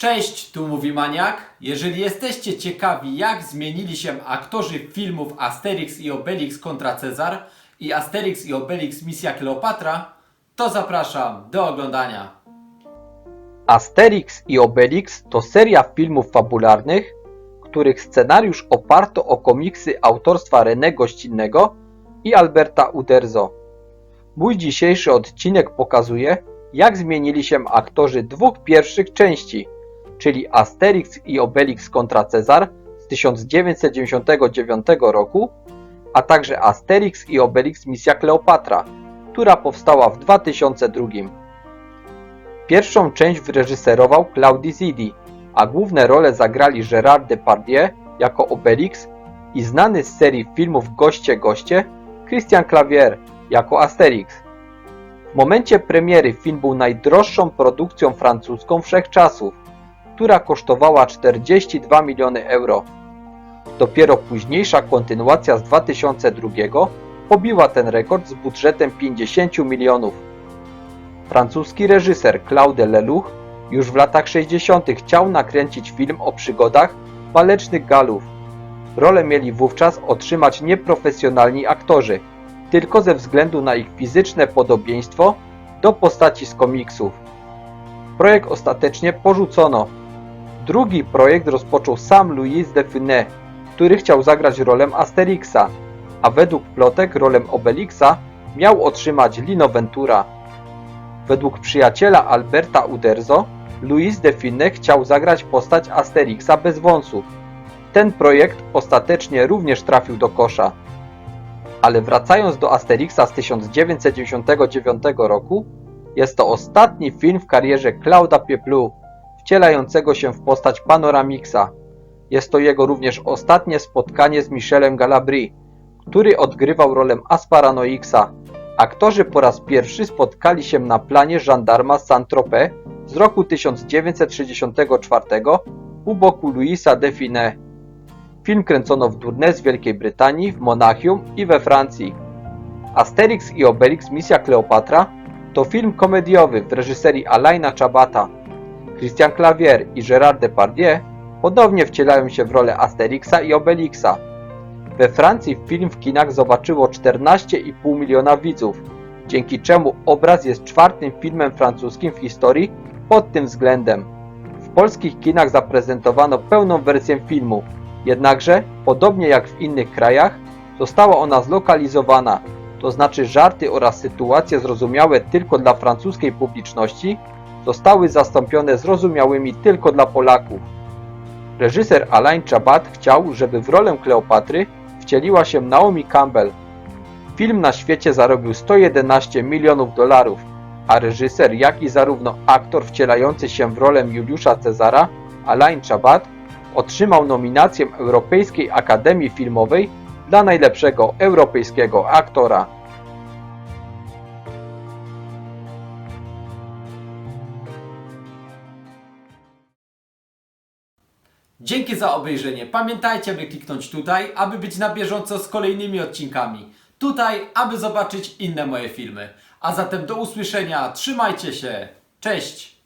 Cześć, tu mówi Maniak. Jeżeli jesteście ciekawi, jak zmienili się aktorzy filmów Asterix i Obelix kontra Cezar i Asterix i Obelix Misja Kleopatra, to zapraszam do oglądania. Asterix i Obelix to seria filmów fabularnych, których scenariusz oparto o komiksy autorstwa René Gościnnego i Alberta Uderzo. Mój dzisiejszy odcinek pokazuje, jak zmienili się aktorzy dwóch pierwszych części, czyli Asterix i Obelix kontra Cezar z 1999 roku, a także Asterix i Obelix Misja Kleopatra, która powstała w 2002. Pierwszą część wyreżyserował Claude Zidi, a główne role zagrali Gérard Depardieu jako Obelix i znany z serii filmów Goście Goście Christian Clavier jako Asterix. W momencie premiery film był najdroższą produkcją francuską wszechczasów, która kosztowała 42 miliony euro. Dopiero późniejsza kontynuacja z 2002 pobiła ten rekord z budżetem 50 milionów. Francuski reżyser Claude Lelouch już w latach 60. chciał nakręcić film o przygodach walecznych Galów. Rolę mieli wówczas otrzymać nieprofesjonalni aktorzy, tylko ze względu na ich fizyczne podobieństwo do postaci z komiksów. Projekt ostatecznie porzucono. Drugi projekt rozpoczął sam Louis de Funès, który chciał zagrać rolę Asterixa, a według plotek rolę Obelixa miał otrzymać Lino Ventura. Według przyjaciela Alberta Uderzo, Louis de Funès chciał zagrać postać Asterixa bez wąsów. Ten projekt ostatecznie również trafił do kosza. Ale wracając do Asterixa z 1999 roku, jest to ostatni film w karierze Claude'a Pieplu, wcielającego się w postać Panoramixa. Jest to jego również ostatnie spotkanie z Michelem Galabri, który odgrywał rolę Asparanoixa. Aktorzy po raz pierwszy spotkali się na planie żandarma Saint-Tropez z roku 1964 u boku Louisa de Funès. Film kręcono w Tournai w Wielkiej Brytanii, w Monachium i we Francji. Asterix i Obelix Misja Kleopatra to film komediowy w reżyserii Alaina Chabata. Christian Clavier i Gérard Depardieu podobnie wcielają się w rolę Asterixa i Obelixa. We Francji film w kinach zobaczyło 14,5 miliona widzów, dzięki czemu obraz jest czwartym filmem francuskim w historii pod tym względem. W polskich kinach zaprezentowano pełną wersję filmu, jednakże, podobnie jak w innych krajach, została ona zlokalizowana, to znaczy żarty oraz sytuacje zrozumiałe tylko dla francuskiej publiczności zostały zastąpione zrozumiałymi tylko dla Polaków. Reżyser Alain Chabat chciał, żeby w rolę Kleopatry wcieliła się Naomi Campbell. Film na świecie zarobił 111 milionów dolarów, a reżyser, jak i zarówno aktor wcielający się w rolę Juliusza Cezara, Alain Chabat, otrzymał nominację Europejskiej Akademii Filmowej dla najlepszego europejskiego aktora. Dzięki za obejrzenie. Pamiętajcie, aby kliknąć tutaj, aby być na bieżąco z kolejnymi odcinkami. Tutaj, aby zobaczyć inne moje filmy. A zatem do usłyszenia. Trzymajcie się. Cześć!